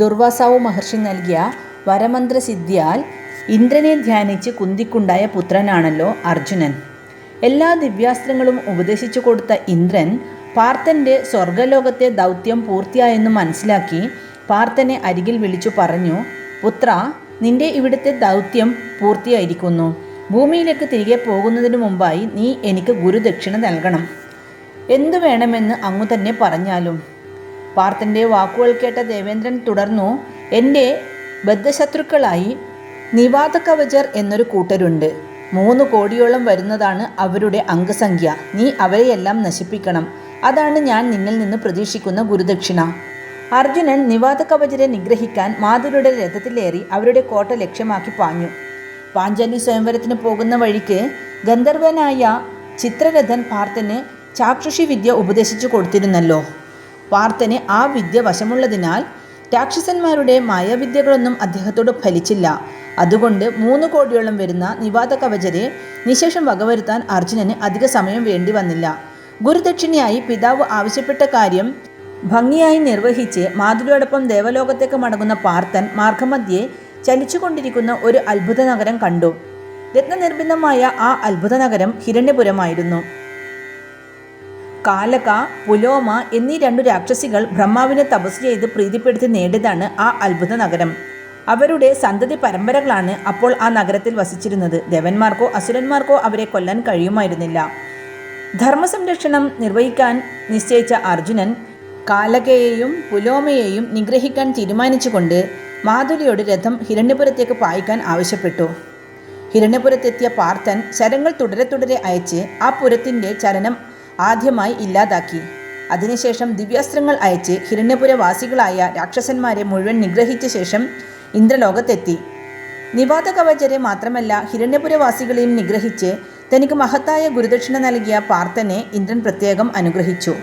ദുർവാസാവു മഹർഷി നൽകിയ വരമന്ത്രസിദ്ധിയാൽ ഇന്ദ്രനെ ധ്യാനിച്ച് കുന്തിക്കുണ്ടായ പുത്രനാണല്ലോ അർജുനൻ. എല്ലാ ദിവ്യാസ്ത്രങ്ങളും ഉപദേശിച്ചു കൊടുത്ത ഇന്ദ്രൻ പാർത്ഥന്റെ സ്വർഗലോകത്തെ ദൗത്യം പൂർത്തിയായെന്ന് മനസ്സിലാക്കി പാർത്ഥനെ അരികിൽ വിളിച്ചു പറഞ്ഞു പുത്ര നിന്റെ ഇവിടുത്തെ ദൗത്യം പൂർത്തിയായിരിക്കുന്നു. ഭൂമിയിലേക്ക് തിരികെ പോകുന്നതിന് മുമ്പായി നീ എനിക്ക് ഗുരുദക്ഷിണ നൽകണം. എന്തു വേണമെന്ന് അങ്ങു തന്നെ പറഞ്ഞാലും പാർത്ഥന്റെ വാക്കുകൾ കേട്ട ദേവേന്ദ്രൻ തുടർന്നു എന്റെ ബദ്ധശത്രുക്കളായി നിവാത കവചർ എന്നൊരു കൂട്ടരുണ്ട്. മൂന്ന് കോടിയോളം വരുന്നതാണ് അവരുടെ അംഗസംഖ്യ. നീ അവരെയെല്ലാം നശിപ്പിക്കണം. അതാണ് ഞാൻ നിന്നിൽ നിന്ന് പ്രതീക്ഷിക്കുന്ന ഗുരുദക്ഷിണ. അർജുനൻ നിവാത കവചരെ നിഗ്രഹിക്കാൻ മാതുരുടെ രഥത്തിലേറി അവരുടെ കോട്ട ലക്ഷ്യമാക്കി പാഞ്ഞു. പാഞ്ചാലി സ്വയംവരത്തിന് പോകുന്ന വഴിക്ക് ഗന്ധർവനായ ചിത്രരഥൻ പാർത്ഥന് ചാക്ഷുഷി വിദ്യ ഉപദേശിച്ചു കൊടുത്തിരുന്നല്ലോ. പാർത്ഥന് ആ വിദ്യ വശമുള്ളതിനാൽ രാക്ഷസന്മാരുടെ മായാവിദ്യകളൊന്നും അദ്ദേഹത്തോട് ഫലിച്ചില്ല. അതുകൊണ്ട് മൂന്ന് കോടിയോളം വരുന്ന നിവാദ കവചരെ നിശേഷം വകവരുത്താൻ അർജുനന് അധിക സമയം വേണ്ടി വന്നില്ല. ഗുരുദക്ഷിണയായി പിതാവ് ആവശ്യപ്പെട്ട കാര്യം ഭംഗിയായി നിർവഹിച്ച് മാതുരിയോടൊപ്പം ദേവലോകത്തേക്ക് മടങ്ങുന്ന പാർത്ഥൻ മാർഗമധ്യേ ചലിച്ചുകൊണ്ടിരിക്കുന്ന ഒരു അത്ഭുത നഗരം കണ്ടു. രത്നനിർമ്മിതമായ ആ അത്ഭുത നഗരം ഹിരണ്യപുരമായിരുന്നു. കാലക പുലോമ എന്നീ രണ്ടു രാക്ഷസികൾ ബ്രഹ്മാവിനെ തപസ് ചെയ്ത് പ്രീതിപ്പെടുത്തി നേടിയതാണ് ആ അത്ഭുത നഗരം. അവരുടെ സന്തതി പരമ്പരകളാണ് അപ്പോൾ ആ നഗരത്തിൽ വസിച്ചിരുന്നത്. ദേവന്മാർക്കോ അസുരന്മാർക്കോ അവരെ കൊല്ലാൻ കഴിയുമായിരുന്നില്ല. ധർമ്മസംരക്ഷണം നിർവഹിക്കാൻ നിശ്ചയിച്ച അർജുനൻ കാലകയെയും പുലോമയെയും നിഗ്രഹിക്കാൻ തീരുമാനിച്ചുകൊണ്ട് മാധുരിയോട് രഥം ഹിരണ്യപുരത്തേക്ക് പായിക്കാൻ ആവശ്യപ്പെട്ടു. ഹിരണ്യപുരത്തെത്തിയ പാർത്ഥൻ ശരങ്ങൾ തുടരെ തുടരെ അയച്ച് ആ പുരത്തിന്റെ ചലനം ആദ്യമായി ഇല്ലാതാക്കി. അതിനുശേഷം ദിവ്യാസ്ത്രങ്ങൾ അയച്ച് ഹിരണ്യപുരവാസികളായ രാക്ഷസന്മാരെ മുഴുവൻ നിഗ്രഹിച്ച ശേഷം ഇന്ദ്രലോകത്തെത്തി. നിവാത കവചരെ മാത്രമല്ല ഹിരണ്യപുരവാസികളെയും നിഗ്രഹിച്ച് തനിക്ക് മഹത്തായ ഗുരുദക്ഷിണ നൽകിയ പാർത്ഥനെ ഇന്ദ്രൻ പ്രത്യേകം അനുഗ്രഹിച്ചു.